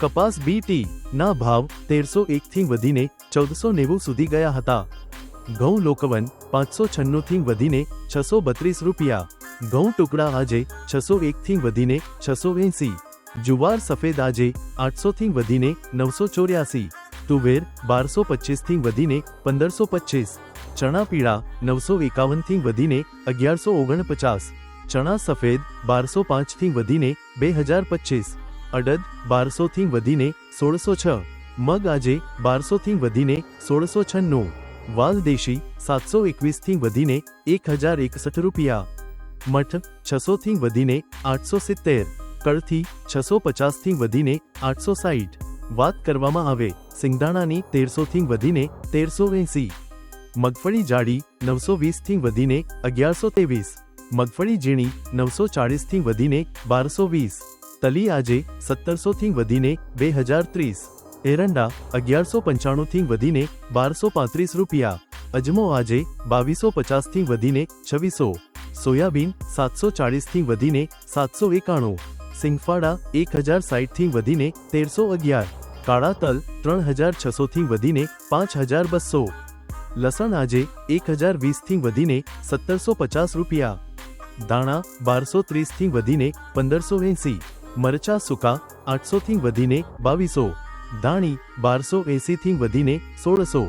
કપાસ બીટી ના ભાવ તેરસો એકથી વધીને ચૌદસો નેવું સુધી ગયા હતા. ઘઉં લોકવન પાંચસો છન્નુંથી વધીને છસો બત્રીસ રૂપિયા. ઘઉં ટુકડા આજે છસો એકથી વધીને છસો એંસી. જુવાર સફેદ આજે આઠસોથી વધીને નવસો ચોર્યાસી. તુવેર બારસો પચીસથી વધીને પંદરસો પચીસ. ચણા પીળા નવસો એકાવનથી વધીને અગિયારસો ઓગણપચાસ. ચણા સફેદ બારસો પાંચથી વધીને બે હજાર પચીસ. અડદ બારસોથી વધીને સોળસો છ. મગ આજે બારસોથી વધીને સોળસો છન્નું. વાલ દેશી સાતસો એકવીસથી વધીને એક હજાર એકસઠ રૂપિયા. મઠ છસોથી વધીને આઠસો સિત્તેર. કળથી છસો પચાસથી વધીને આઠસો સાઠ વાત કરવામાં આવે, સિંગદાણાની તેરસોથી વધીને તેરસો એંસી. મગફળી જાડી નવસો વીસથી વધીને અગિયારસો ત્રેવીસ. મગફળી ઝીણી નવસો ચાળીસથી વધીને બારસો વીસ. તલી આજે સત્તરસોથી વધીને બે હજાર ત્રીસ. એરંડા અગિયારસો પંચાણુંથી વધીને બારસો પાંત્રીસ રૂપિયા. અજમો આજે બાવીસો પચાસથી વધીને છવ્વીસો. સોયાબીન સાતસો ચાળીસથી વધીને સાતસો એકાણું. સિંગફાડા એક હજાર સાઠથી વધીને તેરસો અગિયાર. કાળા તલ ત્રણ હજાર છસોથી વધીને પાંચ હજાર બસો. લસણ આજે એક હજાર વીસથી વધીને સત્તરસો પચાસ રૂપિયા. દાણા બારસો ત્રીસથી વધીને પંદરસો એંસી. મરચા સૂકા આઠસોથી વધીને બાવીસો, ધાણી બારસો એંસીથી વધીને સોળસો,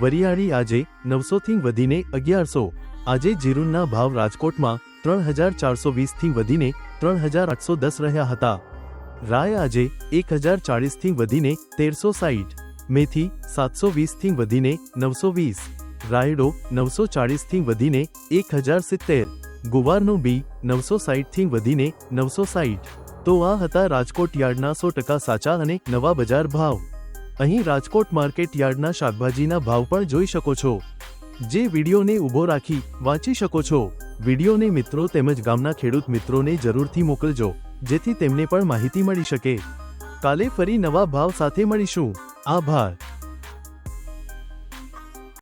વરિયાળી આજે નવસોથી વધીને અગિયારસો, આજે જીરુનના ભાવ રાજકોટમાં ત્રણ હજાર ચારસો વીસથી વધીને ત્રણ હજાર આઠસો દસ રહ્યા હતા. રાય આજે એક હજાર ચાળીસથી વધીને તેરસો સાઠ મેથી સાતસો વીસથી વધીને નવસો વીસ, રાયડો નવસો ચાળીસથી વધીને એક હજાર સિત્તેર, ગુવારનું બી નવસો સાઠથી વધીને નવસો સાઠ તો આ હતા રાજકોટ યાર્ડના સો ટકા સાચા અને નવા બજાર ભાવ. અહીં રાજકોટ માર્કેટ યાર્ડના શાકભાજીના ભાવ પણ જોઈ શકો છો. જે વિડીયોને ઊભો રાખી વાંચી શકો છો. વિડીયોને મિત્રો તેમજ ગામના ખેડૂત મિત્રોને જરૂરથી મોકલજો, જેથી તેમને પણ માહિતી મળી શકે. કાલે ફરી નવા ભાવ સાથે મળીશું. આભાર.